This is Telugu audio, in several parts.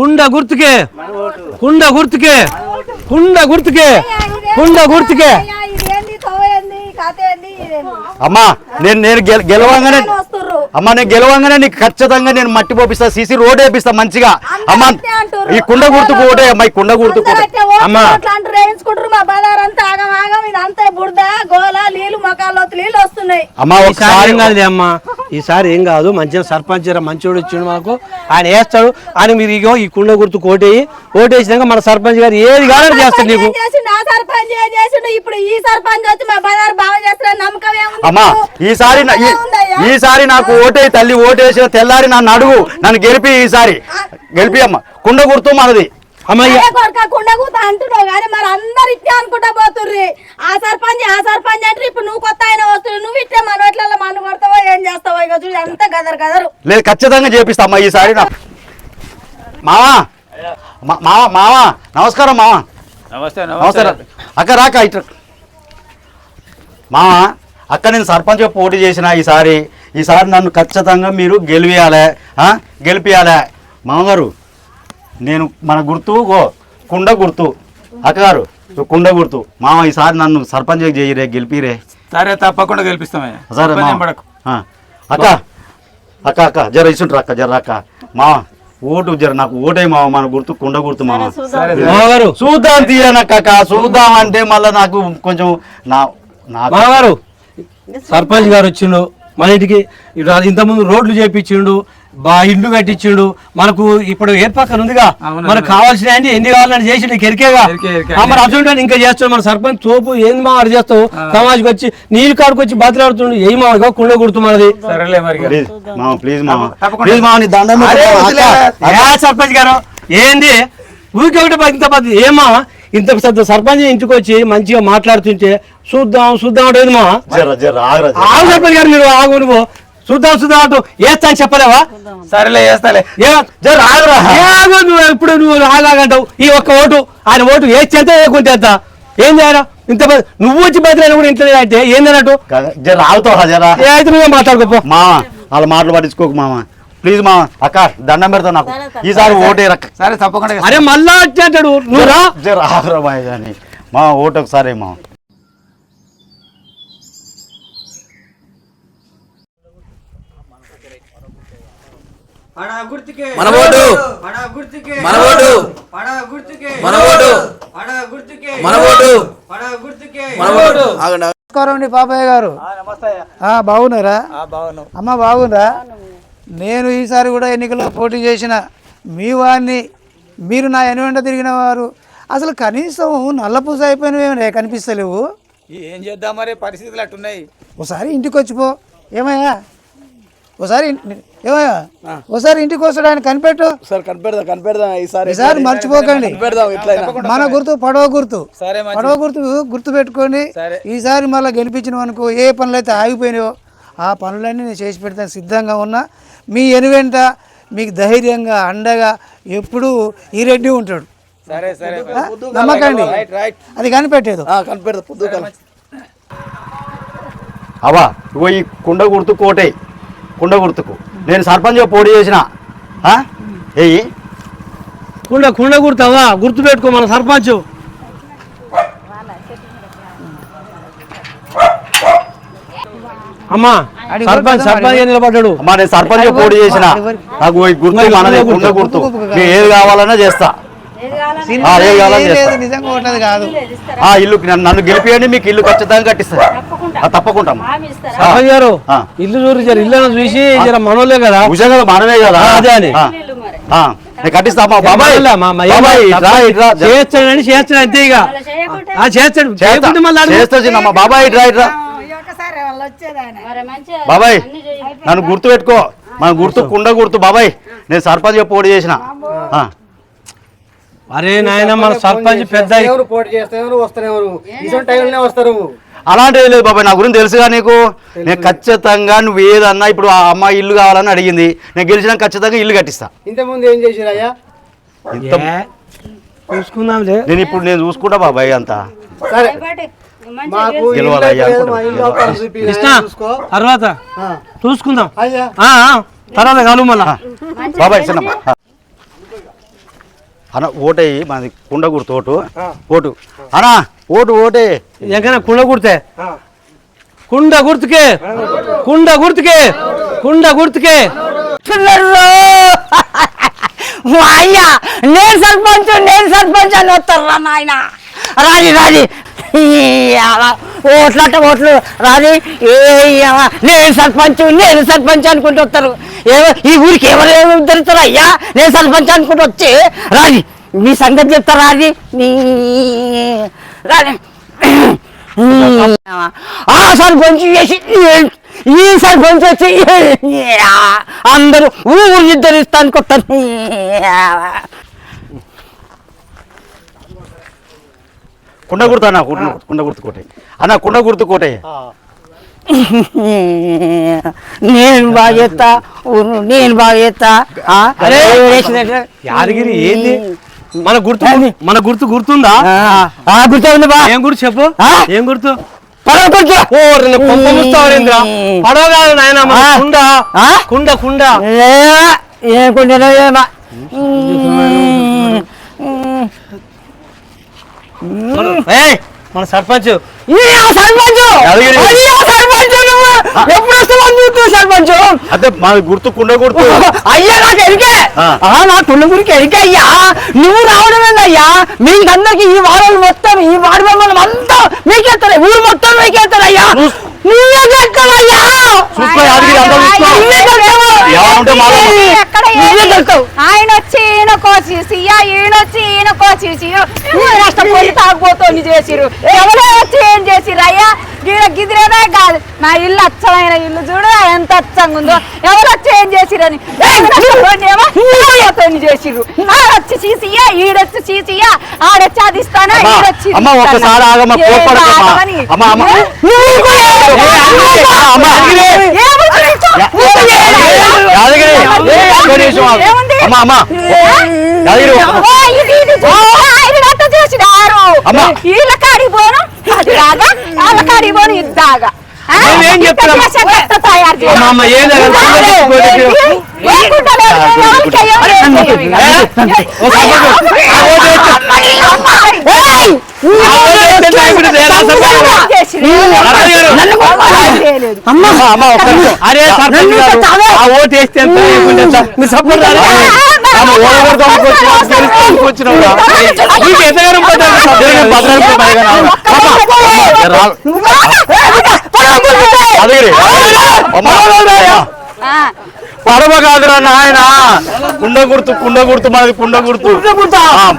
కుండ గుర్తుకే. కుండ గుర్తుకే. కుండ గుర్తుకే. కుండ గుర్తుకే. అమ్మా నేను నేను గెల- గెలవంగానే అమ్మా నేను గెలవంగానే నీకు ఖచ్చితంగా నేను మట్టి పోపిస్తా సీసీ రోడ్ వేపిస్తా మంచిగా. అమ్మా. ఈ కుండ గుర్తుకు ఓటే అమ్మా ఈ కుండ గుర్తుకు ఓట్లు అమ్మా. అమ్మా ఒకసారి అమ్మ. ఈసారి ఏం కాదు మంచిగా సర్పంచ్ మంచోడు ఇచ్చిండు మాకు. ఆయన వేస్తాడు. ఆయన మీరు ఇగో ఈ కుండ గుర్తు కోటేయి. ఓటేసినాక మన సర్పంచ్ గారు ఏది కావాలని చేస్తాడు నీకు. అమ్మా? ఈసారి? ఈసారి నాకు ఓటే తల్లి ఓటేసిన తెల్లారి నన్ను అడుగు. నన్ను గెలిపి ఈసారి. గెలిపి అమ్మ కుండ గుర్తు మనది అమ్మ ఇక- అదే కొడుకా కుండ కూత అంటున్నావు కానీ మరి అందరు ఇట్టే అనుకుంటా పోతుర్రి. ఆ సర్పంచ్ ఆ సర్పంచ్ అంటే ఇప్పుడు నువ్వు కొత్త ఆయన వస్తుంది నువ్వు ఇట్టే మన వాటిలో మన్ను కొడతావో ఏం చేస్తావో ఇక చూడు అంత గదరు గదరు. లేదు ఖచ్చితంగా చేపిస్తా అమ్మా ఈసారి నా మావా మావా మావా నమస్కారం మావా. నమస్తే నమస్కారం అక్క రాక ఇట్లా మావా అక్క నేను సర్పంచ్ పోటీ చేసిన ఈసారి ఈసారి నన్ను ఖచ్చితంగా మీరు గెలిపియాలి గెలిపియాలి. మామగారు నేను మన గుర్తు ఓ కుండ గుర్తు. అక్కగారు కుండ గుర్తు. మామ ఈసారి నన్ను సర్పంచ్ చేయరే గెలిపిరే. సరే తప్పకుండా గెలిపిస్తామే సరే అక్క అక్క అక్క జర ఇసుంటారు అక్క జర అక్క. మామ ఓటు జర నాకు ఓటే మామ మన గుర్తు కుండ గుర్తు మామ చూద్దాం. తీయనక్క అక్క చూద్దాం అంటే మళ్ళీ నాకు కొంచెం నా మామగారు సర్పంచ్ గారు వచ్చిండు. మన ఇంటికి ఇటు ఇంతకుముందు రోడ్లు చేపించిండు. బా ఇల్లు కట్టించిండు. మనకు ఇప్పుడు ఏ పక్కన ఉందిగా? మనకు కావాల్సిన అన్ని ఎన్ని కావాలని చేసి. ఆ, మరి అటువంటి ఇంకా చేస్తాడు. మన సర్పంచ్ తోపు ఏంది మా అడి చేస్తావు? సమాజ్కి వచ్చి నీళ్ళు కాడికి వచ్చి బతిలాడుతుండు. ఏ మామగా కుండ గుర్తు మనది. సర్పంచ్ గారు? ఏంది? ఊరికే ఒకటి పది ఇంత పది ఏమా ఇంత పెద్ద సర్పంచ్ ఇంటికి వచ్చి మంచిగా మాట్లాడుతుంటే చూద్దాం చూద్దాం అంటే మా. ఆగు సర్పంచ్ గారు మీరు ఆగు నువ్వు చూద్దాం చూద్దాం అంటూ ఏస్తా అని చెప్పలేవా? సరేలే ఏ ఆగు నువ్వు ఇప్పుడు నువ్వు ఆగాగంటావు ఈ ఒక్క ఓటు ఆయన ఓటు ఏ చేత ఏకుంటే ఎంత ఏం చేయాలి? ఇంత నువ్వు వచ్చి బదిలీ కూడా ఇంట్లో అంటే ఏందన్నట్టు జర ఆగుతావా జర? ఏ అయితే నువ్వే మాట్లాడుకోపో. మామ వాళ్ళ మాటలు పట్టించుకోకు మామ ప్లీజ్ మామ అక్క దండం పెడతా నాకు. ఈసారి ఓటే రక్క. సరే తప్పకుండా. అరే మళ్ళా వచ్చి అంటాడు. నువ్వు రా. జర ఆగరా మా ఓటు ఒకసారి మామ మన vote. Vote. Vote. Vote. Vote. నమస్కారం అండి పాపయ్య గారు. ఆ, బాగున్నారా? అమ్మ బాగుందా? నేను ఈసారి కూడా ఎన్నికల్లో పోటీ చేసిన మీ వారిని మీరు నా ఎనువెంట తిరిగిన వారు. అసలు కనీసం నల్లపూస అయిపోయినవేమే కనిపిస్తలేవు? ఏం చేద్దాం మరి? పరిస్థితులు అట్టున్నాయి. ఒకసారి ఇంటికి వచ్చిపో ఏమయ్యా? ఒకసారి ఏమయ్యా? ఒకసారి ఇంటికి వస్తాడు ఆయన కనిపెట్టు. సార్ కనిపెడదాం కనిపెడదాం ఈసారి. ఈసారి మర్చిపోకండి. మన గుర్తు పడవ గుర్తు. సరే పడవ గుర్తు గుర్తు పెట్టుకోండి ఈసారి మళ్ళీ గెలిపించిన అనుకో ఏ పనులు అయితే ఆగిపోయినాయో ఆ పనులన్నీ నేను చేసి పెడతాను సిద్ధంగా ఉన్నా. మీ ఎనువెంట మీకు ధైర్యంగా అండగా ఎప్పుడూ ఈ రెడ్డి ఉంటాడు. సరే సరే. ఆ? నమ్మకండి. అది కనిపెట్టేది. ఆ, కనిపెడదాం పొద్దు అవా ఇగో ఈ కుండ గుర్తు కోటే. కుండ గుర్తుకు. నేను సర్పంచ్ పోటీ చేసిన ఆ? ఏయ్. కుండ కుండ గుర్తావా? గుర్తు పెట్టుకో మన సర్పంచ్. అమ్మా సర్పంచ్ సర్పంచ్ నిలబడ్డాడు. అమ్మా నేను సర్పంచ్ పోటీ చేసిన. నాకు గుర్తు మనది కుండ గుర్తు. నేను ఏది కావాలన్నా చేస్తా. ఆ, ఏది కావాలన్నా లేదు చేస్తా. నిజంగా ఉన్నది కాదు. ఆ ఇల్లు నన్ను గెలిపియండి మీకు ఇల్లు ఖచ్చితంగా కట్టిస్తా. ఆ, తప్పకుండా గారు. ఇల్లు చూసి జర ఇల్లు చూసి మనోళ్ళే కదా? భుజంగా మనమే కదా? ఆ, అదే అని. ఆ, ఆ, నేను కట్టిస్తా అమ్మా. బాబాయ్. బాబాయ్ చేస్తాడు అంతే ఇక. చేస్తాడు. చేస్తా. ఇట్రా ఇట్రా నన్ను గుర్తు పెట్టుకో మన గుర్తు కుండ గుర్తు బాబాయ్. నేను సర్పంచ్ పోటీ చేసిన. ఆ, అరే నాయన మన సర్పంచ్ పెద్ద ఎవరు పోటీ చేస్తే ఎవరు వస్తారు ఎవరు? ఇటువంటి టైంలోనే వస్తారు. అలాంటిది లేదు బాబాయ్ నా గురించి తెలుసుగా నీకు? నేను ఖచ్చితంగా నువ్వు ఏదన్నా ఇప్పుడు ఆ అమ్మాయి ఇల్లు కావాలని అడిగింది. నేను గెలిచిన ఖచ్చితంగా ఇల్లు కట్టిస్తా. ఇంతకుముందు ఏం చేసిరయ్యా ఇంత చూసుకుందాంలే. నేను ఇప్పుడు నేను చూసుకుంటా బాబాయ్ అంతా. సరే. మాకు అనుకుంటా. కృష్ణ తర్వాత ఆ. చూసుకుందాం. అయ్యా. ఆ, ఆ, తర్వాత కలు మళ్ళా. బాబాయ్ చిన్నమ్మ. అన్న ఓటేయి మాది కుండ గుర్తు ఓటు. ఓటు అన్నా ఓటు ఓటే. ఎంకన్నా కుండ గుర్తే కుండ గుర్తుకే కుండ గుర్తుకే కుండ గుర్తుకే అయ్యా నేను సర్పంచ్ నేను సర్పంచ్ అని వస్తారా నాయన? రాజీ రాజీ. ఓట్లట ఓట్లు. రాజీ ఏ నేను సర్పంచ్ నేను సర్పంచ్ అనుకుంటూ వస్తారు. ఈ ఊరికి ఎవరు ఉద్ధరిస్తారు అయ్యా? నేను సర్పంచ్ అనుకుంటూ వచ్చి రాజీ మీ సంగతి చెప్తారా రాజీ నీ రాజీ ఆ సర్పంచ్ చేసి ఈ సర్పంచ్ వచ్చి అందరూ ఊరు ఇద్దరిస్తాను కొట్టని కుండ గుర్తు అన్న కుండ కుండ గుర్తు కోటే అన్న కుండ గుర్తు కోటే నేను బాగా చేస్తా నేను బాగా చేస్తా. యాదగిరి ఏంది? మన గుర్తు మన గుర్తు గుర్తుందా? గుర్తుంది బా? ఏం గుర్తు చెప్పు? ఏం గుర్తు? పడవ. ఓ కాదు నాయన. కుండ? కుండ కుండ. ఏ, మన సర్పంచ్. సర్పంచ్ యాదగిరి. అది ఆ సర్పంచ్ నువ్వు ఎప్పుడు వస్తావు చూస్తూ సర్పంచ్ అదే మా గుర్తు కుండ గుర్తు. అయ్యా నాకు ఎరికే. నా తుళ్ళగురికి ఎరికే అయ్యా. నువ్వు రావడమేనయ్యా మీకందరికి ఈ వారం మొత్తం ఈ వాడి మమ్మల్ని అంతా మీకేస్తారు. ఊరు మొత్తం మీకేస్తారు అయ్యా. నువ్వే ఆయన వచ్చి ఈయన కోచేసి ఈయన వచ్చి ఈయన కోచేసి నష్టపోయి తాగుపోతుంది చేసిరు ఎవరో వచ్చి ఏం చేసిరు అయ్యా? గీడ గిదిరేదే కాదు. నా ఇల్లు అచ్చమైన ఇల్లు చూడు ఎంత అచ్చంగా ఉందో. ఎవరు వచ్చి ఏం చేసిరని చేసిరు వచ్చి చీసియ్యా ఈడొచ్చి చీసియ్యా ఆడొచ్చి అది ఇస్తానా ఈడొచ్చి? ఒక్కసారి ఆగమ్మా? అమ్మా, అమ్మా. అమ్మా? అమ్మా అమ్మా. చేసినారు. అమ్మా. వీళ్ళ కాడికి పోను అది రాగా వాళ్ళ కాడికి పోను ఇది దాగా ఆ? నువ్వేం చెప్తున్నావు? ఇంత చేసే గట్ట తయారు చేయాలి. అమ్మ, అమ్మ, ఏం జరగదు? నిమిషం. అరే ఆ ఓటు వేస్తే సపోర్ట్ ఎంతగానో. పడవ కాదురా నాయన. కుండ గుర్తు కుండ గుర్తు మనది కుండ గుర్తు. ఆ,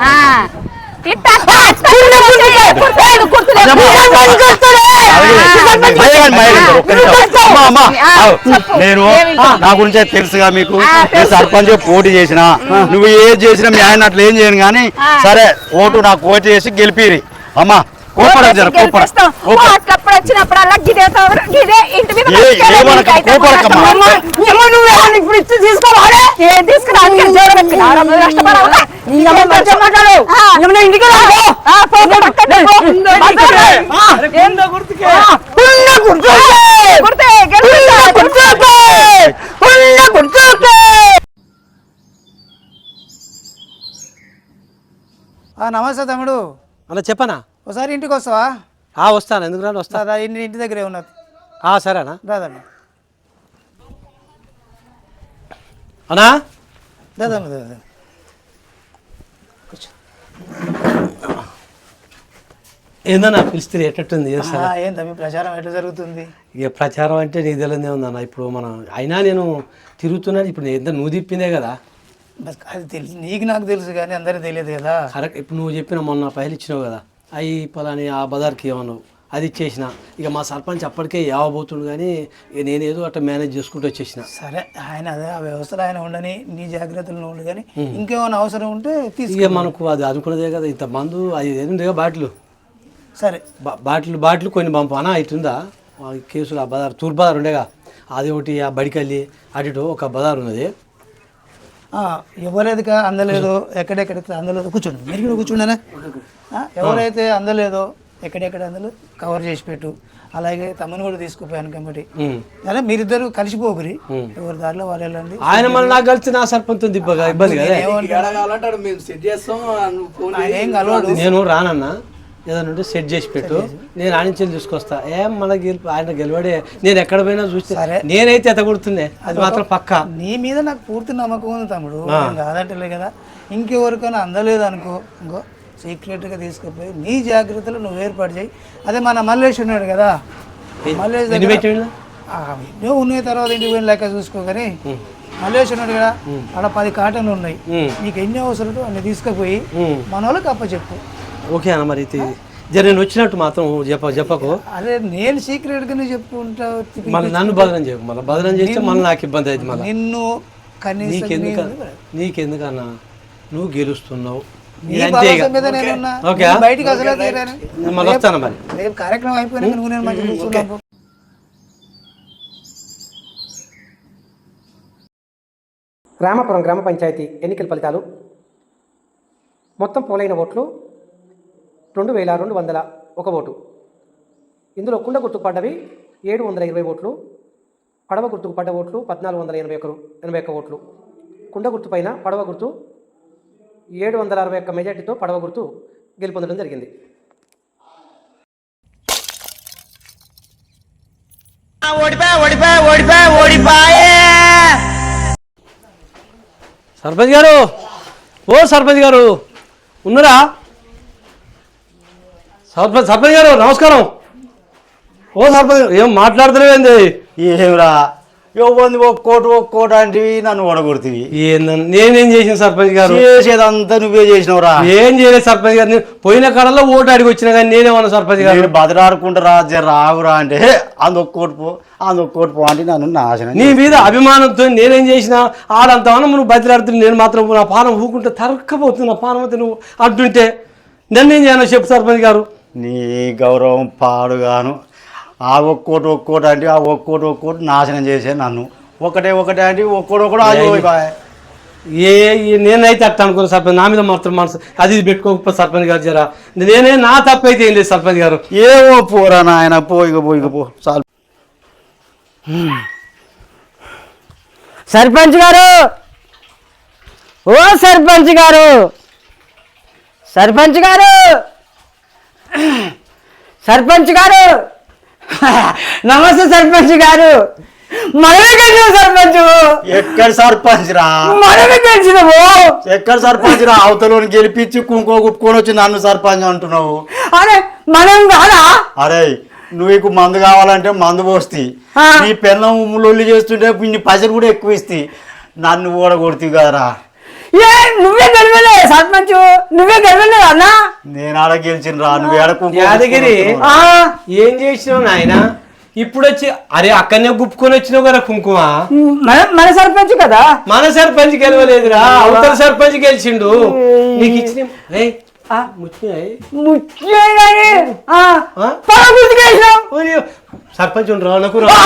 ఆ. నేను నా గురించే తెలుసుగా మీకు నేను సర్పంచ్ పోటీ చేసిన నువ్వు ఏది చేసినా మీ ఆయన అట్లా ఏం చేయను కానీ సరే ఓటు నాకు ఓటు చేసి గెలిపిరి అమ్మా గిదే గిదే ఇంటి మీద ఇప్పుడు ఇచ్చి తీసుకోవాలి ఏం నమస్తే తమ్ముడు. అన్న చెప్పనా? ఒకసారి ఇంటికి వస్తావా? ఆ వస్తాను. ఎందుకు రాను? వస్తా. దాదా ఇంటి ఇంటి దగ్గరే ఉన్నది. ఆ సరేనా? దాదమ్మ అనా దాదమ్మ దాదా ఏందన్నా పిలిస్తే ఎట్టట్టుంది? ఏం తమ్మి ప్రచారం ఎట్లా జరుగుతుంది? ఇక ప్రచారం అంటే నీకు తెలియదే ఉందన్న. ఇప్పుడు మనం అయినా నేను తిరుగుతున్నాను. ఇప్పుడు నేను ఎంత నువ్వు తిప్పిందే కదా. బస్ అది తెలుసు నీకు నాకు తెలుసు కానీ అందరికీ తెలియదు కదా. కరెక్ట్. ఇప్పుడు నువ్వు చెప్పిన మొన్న పైలు ఇచ్చినావు కదా. అవి పలాని ఆ బజార్కి ఏమన్నావు? అది ఇచ్చేసిన. ఇక మా సర్పంచ్ అప్పటికే యావబోతుండు కానీ ఇక నేనేదో అట్లా మేనేజ్ చేసుకుంటూ వచ్చేసిన. సరే ఆయన అదే ఆ వ్యవస్థలో ఆయన ఉండని నీ జాగ్రత్తలు ఉండు కానీ ఇంకేమైనా అవసరం ఉంటే తీసు ఇక మనకు అది అనుకున్నదే కదా. ఇంత మందు అది ఏముంది బాటిల్. సరే. బాటిల్ బాటిల్ కొన్ని పంపు. అనా ఇటుందా ఆ కేసులు ఆ బజార్ తూర్పు బజార్ ఉండేగా. అది ఒకటి ఆ బడికల్లి అటు ఒక బజార్ ఉన్నది. ఎవరైతే అందలేదో ఎక్కడెక్కడైతే అందలేదో కూర్చోండి. మీరు కూడా కూర్చుండనా? ఎవరైతే అందలేదో ఎక్కడెక్కడ అందులో కవర్ చేసి పెట్టు. అలాగే తమ్ముని కూడా తీసుకుపోయాను కాబట్టి. అదే మీరిద్దరు కలిసిపోకురి ఎవరి దారిలో వాళ్ళు వెళ్ళండి. ఆయన మళ్ళీ నాకు కలిసి నా సర్పంచ్ ఇబ్బంది ఇబ్బంది కదా. కావాలంటాడు మేము సెట్ చేస్తాం నువ్వు ఫోన్ ఆయన ఏం కలవాడు. నేను రానన్నా. ఏదైనా ఉంటే సెట్ చేసి పెట్టు. నేను ఆడించి తీసుకొస్తా ఏం మన గెలుపు ఆయన గెలవడే. నేను ఎక్కడ పోయినా చూస్తే. నేనైతే ఎతగొడుతుండే అది మాత్రం పక్కా. నీ మీద నాకు పూర్తి నమ్మకం ఉంది తమ్ముడు. కాదంటలే కదా. ఇంకెవరికైనా అందలేదు అనుకో ఇంకో సీక్రెట్గా తీసుకుపోయి నీ జాగ్రత్తలు నువ్వు ఏర్పాటు చేయి. అదే మన మల్లేష్ ఉన్నాడు కదా. మల్లేష్ ఎన్నో ఉన్నాయి తర్వాత ఇంటికి పోయిన లెక్క చూసుకో కానీ. మల్లేష్ ఉన్నాడు కదా. అక్కడ పది కాటన్లు ఉన్నాయి. నీకు ఎన్ని అవసరం అన్ని తీసుకుపోయి. మన వాళ్ళకి అప్పచెప్పు. ఓకే అన్న మరి ఇది. జర నేను వచ్చినట్టు మాత్రం చెప్ప చెప్పకు అదే నేను సీక్రెట్గానే చెప్పుకుంటా మళ్ళీ నన్ను బదనం చేయకు మళ్ళీ బదనం చేస్తే మళ్ళీ నాకు ఇబ్బంది అవుతుంది మళ్ళీ. నిన్ను కనీసం నీకెందుకు నేను- నీకెందుకన్నా నువ్వు గెలుస్తున్నావు. బయటికి అసలే మళ్ళీ వస్తాను మరి. రేపు కార్యక్రమం అయిపోయినాక నువ్వు నేను మంచిగా కూర్చున్నాను రామాపురం గ్రామ పంచాయతీ ఎన్నికల ఫలితాలు. మొత్తం పోలైన ఓట్లు రెండు వేల రెండు వందల ఒక ఓటు. ఇందులో కుండ గుర్తుకు పడ్డవి ఏడు వందల ఇరవై ఓట్లు పడవ గుర్తుకు పడ్డ ఓట్లు పద్నాలుగు వందల ఎనభై ఒకరు ఎనభై ఒక్క ఓట్లు. కుండ గుర్తు పైన పడవ గుర్తు ఏడు వందల అరవై ఒక్క మెజార్టీతో పడవ గుర్తు గెలుపొందడం జరిగింది. సర్పంచ్ గారు ఓ సర్పంచ్ గారు ఉన్నారా? సర్పంచ్ సర్పంచ్ గారు నమస్కారం. ఓ సర్పంచ్ గారు ఏం మాట్లాడతలేవేంది? ఏమిరా? ఇవ్వంది ఒక్కోటి ఒక్కోటి అంటే నన్ను ఓడగొడుతుంది ఏందన్న నేనేం చేసిన సర్పంచ్ గారు? చేసేదంతా నువ్వే చేసినవురా. ఏం చేయలేదు సర్పంచ్ గారు? నేను పోయిన కాలంలో ఓటు అడిగి వచ్చిన కానీ నేనేమన్నా సర్పంచ్ గారు. నేను బదలాడుకుంటారా జర రాగురా అంటే అందు ఒక్కోటి పో అందు ఒక్కోటి పో అంటే నన్ను నాశనం నీ మీద అభిమానంతో నేనేం చేసిన ఆడంతవనం నువ్వు బతిలాడుతుంది నేను మాత్రం నా పానం ఊకుంటే తరక్కపోతుంది నా పానం అయితే నువ్వు అంటుంటే నన్నేం చేయను చెప్పు సర్పంచ్ గారు. నీ గౌరవం పాడుగాను. ఆ ఒక్కోటి ఒక్కోటి అంటే ఆ ఒక్కోటి ఒక్కోటి నాశనం చేసే నన్ను. ఒకటే ఒకటే అంటే ఒక్కోటి ఒక్కడు ఆగిపోయి ఏ ఏ- నేనైతే అట్ట అనుకున్న సర్పంచ్. నా మీద మాత్రం మనసు అది ఇది పెట్టుకోకపోతే సర్పంచ్ గారు జరా. నేనే నా తప్పైతే ఏం లేదు సర్పంచ్ గారు. ఏవో పోరా నాయన పోయిక పోయిక పో. చాలు. సర్పంచ్ గారు! ఓ సర్పంచ్ గారు! సర్పంచ్ గారు! సర్పంచ్ గారు! నమస్తే సర్పంచ్ గారు! మనమే గెలిచిన సర్పంచ్! ఎక్కడ సర్పంచ్ రా? మనమే గెలిచినవు ఎక్కడ సర్పంచ్ రా? అవతలని గెలిపించి కుంకో కుప్పుకొని వచ్చి నన్ను సర్పంచ్ అంటున్నావు. అరే మనం కాదా? అరే నువ్వు మందు కావాలంటే మందు పోస్తి. నీ పెన్నం లొల్లి చేస్తుంటే ఇన్ని పైసలు కూడా ఎక్కువ ఇస్తి. నన్ను ఓడగొడుతుంది కదరా. ఏ నువ్వే గెలవలే సర్పంచ్. నువ్వే గెలవలే అన్నా? నేను ఆడ గెలిచిన రా నువ్వు ఏడ కుంకుమ యాదగిరి ఆ, ఏం చేసినావు నాయన? ఇప్పుడు వచ్చి అరే అక్కడనే గుప్పుకొని వచ్చినావు కదా కుంకుమ. మన మన సర్పంచ్ కదా? మన సర్పంచ్ గెలవలేదురా. అవతల సర్పంచ్ గెలిచిండు. నీకు ఇచ్చిన ఏయ్, ఆ, ముచ్చినాయి. ఆ? పగ గుర్తుకేసినాం ఓరి, సర్పంచ్ ఉండరా నాకు రా.